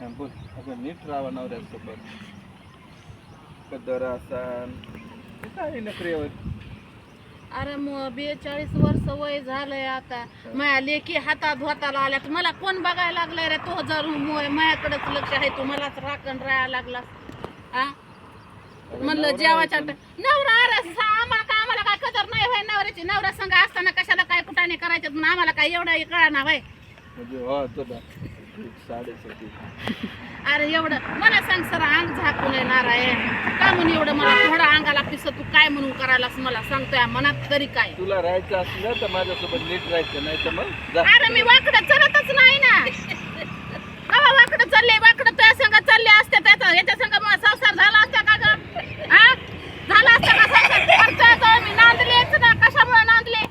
हा, बोल असं नीट राहा नवऱ्यासोबत. कदर असा काय नखरे होत अरे मग बेचाळीस वर्ष वय झालंय आता. माझ्या लेकी हातात होताला आल्यात. मला कोण बघायला लागलाय रे तो जर माझ्याकडेच लक्ष आहे तू मलाच राखण राहायला लागला हा म्हणलं जेवाच्या नवरा अरे आम्हाला काय आम्हाला काय कदर नाही होय नवऱ्याची? नवरा संघ असताना कशाला काय कुठाने करायचं? आम्हाला काय एवढं कळा ना भाई अरे एवढं मला सांग सर अंग झाकून येणार आहे का म्हणून एवढं मला थोडं अंगाला पिस तू काय म्हणून करायलास मला सांगतोय मनात तरी काय? तुला राहायचं असलं तर माझ्यासोबत नीट राहायचं नाही तर मग जा. अरे मी वाकडं चलतच नाही ना कवा वाकडं चालले वाकडं त्या संग चालले असते त्याचा याच्या संग मग संसार झाला असता का ग हा झाला असता का संसार अरे त्याजवळ मी नांदलेच ना कशामुळे नांदले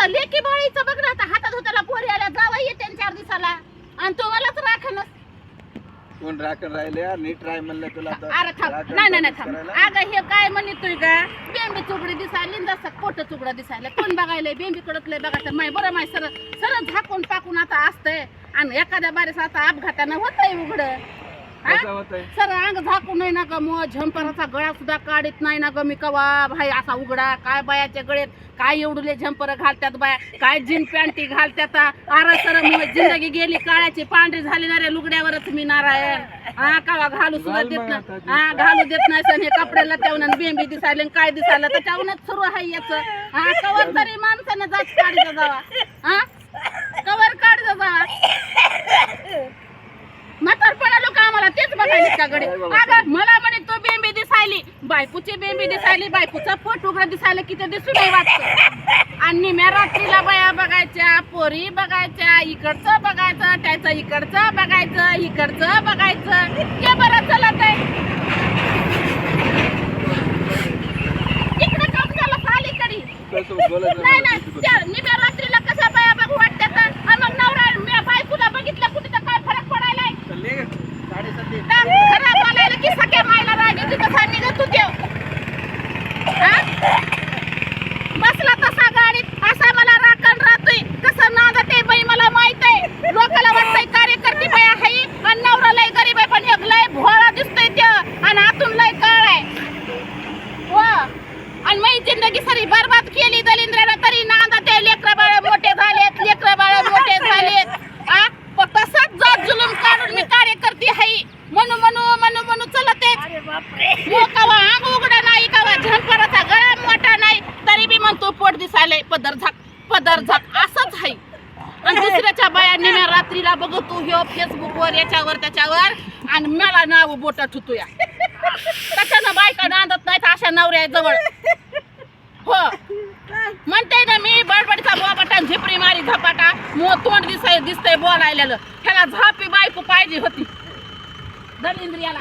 अरे लेकी बाळीचं बघ ना आता हातात होत्याला पोरी आल्या जावं येते चार दिवसाला. आणि तू मलाच राखणच कोण राखण राहिले यार नीट राह म्हणलं तुला तर. अरे थांब. राखण नाही नाही नाही थांब. करायला. अगं हे काय म्हणतोय का बेंबी चुगडी दिसायली आणि जसं खोटं चुगडं दिसायला. कोण बघायला बेंबी कडकलंय बघायचं माय बरं माय सर सरळ झाकून टाकून आता असतंय. आणि एखाद्या बारीस आता अपघातानं होतंय उघड. कसं होतंय? सर अंग झाकून नाही ना ग मग झंपराचा गळा सुद्धा काढत नाही ना ग मी कवा? भाई असा उघडा काय बायाच्या गळ्यात काय एवढले झंपर घालतात बाया? काय जीन पॅन्टी घालतात? आरा सर मग जिंदगी गेली काळ्याची पांढरी झाली ना रे लुगड्यावरच मी नारायण. हा कवा घालू सुद्धा देत नाही. हा घालू देत नाही सण हे कपड्याला त्यावनं बेंबी दिसायला आणि काय दिसायला? त्याच्यावरच सुरू आहे याच. हा कवर तरी माणसानं जात काढीचा जावा. हा? कवर काढीचा जावा. का गडे अगं मला म्हणे तो बेंबी दिसायली. बायकोची बेंबी दिसायली बायकोचा पोट उघडं दिसायला किती दिसू नाही वाटत. आणि निम्या रात्रीला बाया बघायच्या पोरी बघायच्या इकडचं बघायचं त्याचं इकडचं बघायचं इकडचं बघायचं. ते बरं चलत आहे इकडे काम झालं खाली कडी कसं बोलायचं नाही मला नाही किती त्या निम्या रात्रीला कशा बाया बघू वाटतात आणि मग नवरा मी बायकोला बघितलं कुठे तर काय फरक पडायलाय चालले का? साडेसाती बोलायला की सख्या मायला तसा निघत बसला तसा गाडीत असा मला राखण राहतोय कसं नांदते बाई मला माहीत आहे लोकाला वाटतंय कार्यकर्ती बाई आहे आणि नवरा लय गरीब आहे पण एक लय भोळा दिसतोय त्यो आणि आतून लय काळ आहे. हो. वा आणि मी जिंदगी सारी बरबाद केली दलिंद्रानं तरी नांदते लेकरं बाळ मोठे झालेत लेकरं बाळ मोठे झालेत आ पण तसाच जात जुलूम काढून मी कार्यकर्ती आहे म्हणू म्हणू म्हणू म्हणू चलत आहे हो कवा अंग उघडा नाही कवा झंपराचा गळा मोठा नाही तरी बी म्हणतो पोट दिसायलंय पदर झाक पदर झाक असंच आहे. आणि दुसऱ्याच्या बाया निम्या रात्रीला बघतो ह्यो फेसबुकवर याच्यावर त्याच्यावर आणि मला नाव बोट ठुतूया. त्याच्यानं बायका नांदत नाहीत अशा नवऱ्या जवळ. हो. म्हणते ना मी बडबडचा बोबाटा झिपरी मारी झपाटा मो तोंड दिसाय दिसतंय बोलायला ह्याला झापी बायको पाहिजे होती. दलिंद्रियाला